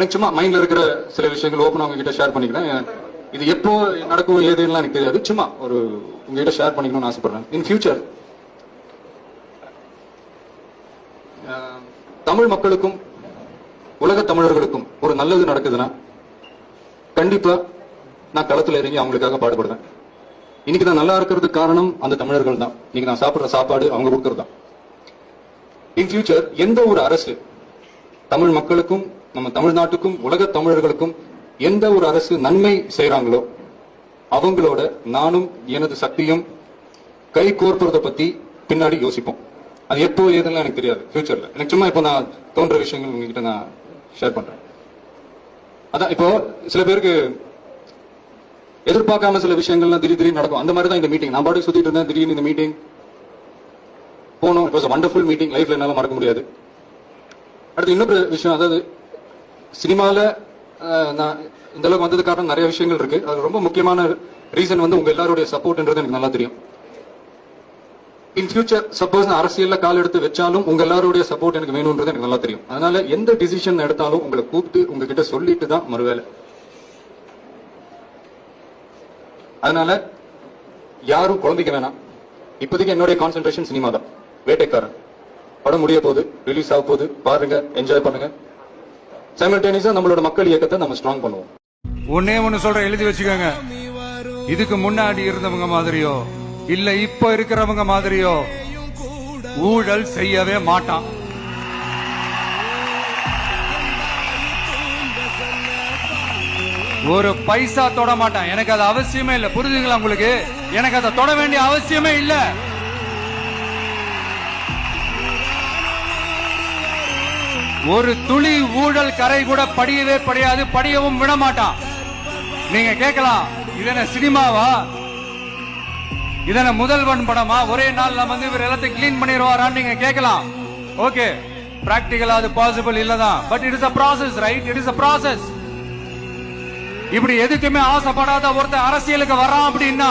எனக்கு சும்மா மைண்ட்ல இருக்கிற சில விஷயங்கள் ஓப்பன் உங்ககிட்ட ஷேர் பண்ணிக்கிறேன். இது எப்போ நடக்கும் ஏதுலாம் எனக்கு தெரியாது. சும்மா ஒரு உங்ககிட்ட ஷேர் பண்ணிக்கணும்னு ஆசைப்படுறேன். இன் ஃபியூச்சர் தமிழ் மக்களுக்கும் உலக தமிழர்களுக்கும் ஒரு நல்லது நடக்குதுன்னா கண்டிப்பா நான் களத்துல இறங்கி அவங்களுக்காக பாடுபடுவேன். இன்னைக்கு நான் நல்லா இருக்கிறதுக்கு காரணம் அந்த தமிழர்கள் தான். இன்னைக்கு நான் சாப்பிடுற சாப்பாடு அவங்க கொடுக்கறது தான். இன் ஃபியூச்சர் எந்த ஒரு அரசு தமிழ் மக்களுக்கும் நம்ம தமிழ்நாட்டுக்கும் உலக தமிழர்களுக்கும் எந்த ஒரு அரசு நன்மை செய்யறாங்களோ அவங்களோட நானும் எனது சக்தியும் கை கோர்ப்பதை பத்தி பின்னாடி யோசிப்போம். அது எப்போ ஏதெல்லாம் எனக்கு தெரியாது. ஃபியூச்சர்ல எனக்கு சும்மா இப்போ நான் தோன்ற விஷயங்கள் உங்ககிட்ட நான் ஷேர் பண்றேன். அதான் இப்போ சில பேருக்கு எதிர்பார்க்காம சில விஷயங்கள்லாம் திடீர் திடீர்னு நடக்கும். அந்த மாதிரி தான் இந்த மீட்டிங் நான் பாட்டு சுத்திட்டு இருந்தேன். திடீர்னு இந்த மீட்டிங் போனோம். இட் வாஸ் வண்டர்ஃபுல் மீட்டிங் லைஃப்ல என்னால மறக்க முடியாது. அடுத்து இன்னொரு விஷயம் அதாவது சினிமால நான் இந்த அளவுக்கு வந்தது காரணம் நிறைய விஷயங்கள் இருக்கு. அது ரொம்ப முக்கியமான ரீசன் வந்து உங்க எல்லாருடைய சப்போர்ட்ன்றது எனக்கு நல்லா தெரியும். இன் ஃபியூச்சர் சப்போஸ் நான் அரசியல்ல கால் எடுத்து வச்சாலும் உங்க எல்லாருடைய சப்போர்ட் எனக்கு வேணும்ன்றது எனக்கு நல்லா தெரியும். அதனால எந்த டிசிஷன் எடுத்தாலும் உங்களை கூப்பிட்டு உங்ககிட்ட சொல்லிட்டு தான் மறுவேலை அதனால யாரும் குழம்பிக்க வேணாம். இப்போதைக்கு என்னுடைய கான்சென்ட்ரேஷன் சினிமா தான் வேட்டைக்காரன். படம் முடிய போகுது ரிலீஸ் ஆக போகுது. பாருங்க என்ஜாய் பண்ணுங்க. சைமல்டேனியஸா நம்மளோட மக்கள் இயக்கத்தை நம்ம ஸ்ட்ராங் பண்ணுவோம். ஒன்னே ஒண்ணு சொல்ற எழுதி வச்சுக்கோங்க. இதுக்கு முன்னாடி இருந்தவங்க மாதிரியோ இல்ல இப்ப இருக்கிறவங்க மாதிரியோ ஊழல் செய்யவே மாட்டான். ஒரு பைசா தொட மாட்டான். எனக்கு அது அவசியமே இல்ல. புரிஞ்சுங்களா உங்களுக்கு? எனக்கு அதை தொட வேண்டிய அவசியமே இல்ல. ஒரு துளி ஊழல் கரை கூட படியவே படியாது படியவும் விடமாட்டான். நீங்க கேட்கலாம் இதென்ன சினிமாவா? இதென்ன முதல்வன் படமா? ஒரே நாள்ல வந்து இவர் எல்லாத்தையும் கிளீன் பண்ணிடுவாரான்னு நீங்க கேட்கலாம். ஓகே பிராக்டிக்கலா அது பாசிபிள் இல்லதான். But it is a process right it is a process இப்படி எதுக்குமே ஆசைப்படாத ஒருத்தர் அரசியலுக்கு வரான் அப்படின்னா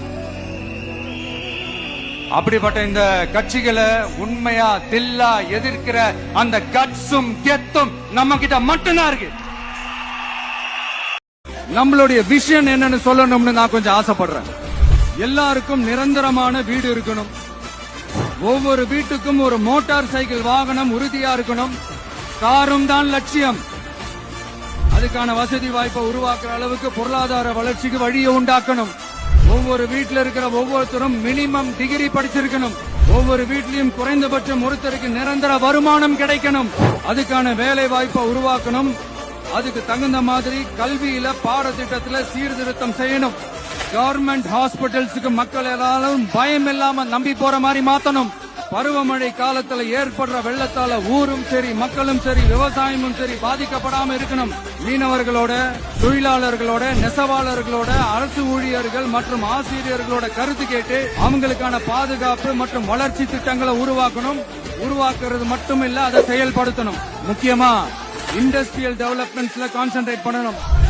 அப்படிப்பட்ட இந்த கட்சிகளை உண்மையா தில்லா எதிர்க்கிற அந்த கட்ஸும் கெத்தும் நம்ம கிட்ட மட்டும்தான் இருக்கு. நம்மளுடைய விஷயம் என்னன்னு சொல்லணும்னு நான் கொஞ்சம் ஆசைப்படுறேன். எல்லாருக்கும் நிரந்தரமான வீடு இருக்கணும். ஒவ்வொரு வீட்டுக்கும் ஒரு மோட்டார் சைக்கிள் வாகனம் உறுதியா இருக்கணும். காரும் தான் லட்சியம். அதுக்கான வசதி வாய்ப்பை உருவாக்குற அளவுக்கு பொருளாதார வளர்ச்சிக்கு வழியை உண்டாக்கணும். ஒவ்வொரு வீட்டில் இருக்கிற ஒவ்வொருத்தரும் மினிமம் டிகிரி படிச்சிருக்கணும். ஒவ்வொரு வீட்லயும் குறைந்தபட்சம் ஒருத்தருக்கு நிரந்தர வருமானம் கிடைக்கணும். அதுக்கான வேலை வாய்ப்பை உருவாக்கணும். அதுக்கு தகுந்த மாதிரி கல்வியில பாடத்திட்டத்துல சீர்திருத்தம் செய்யணும். கவர்மெண்ட் ஹாஸ்பிட்டல்ஸுக்கு மக்கள் எல்லாரும் பயம் இல்லாம நம்பி போற மாதிரி மாத்தணும். பருவமழை காலத்துல ஏற்படுற வெள்ளத்தால ஊரும் சரி மக்களும் சரி விவசாயமும் சரி பாதிக்கப்படாம இருக்கணும். மீனவர்களோட தொழிலாளர்களோட நெசவாளர்களோட அரசு ஊழியர்கள் மற்றும் ஆசிரியர்களோட கருத்து கேட்டு அவங்களுக்கான பாதுகாப்பு மற்றும் வளர்ச்சி திட்டங்களை உருவாக்கணும். உருவாக்குறது மட்டும் இல்ல அதை செயல்படுத்தணும். முக்கியமா இண்டஸ்ட்ரியல் டெவலப்மெண்ட்ஸ்ல கான்சென்ட்ரேட் பண்ணணும்.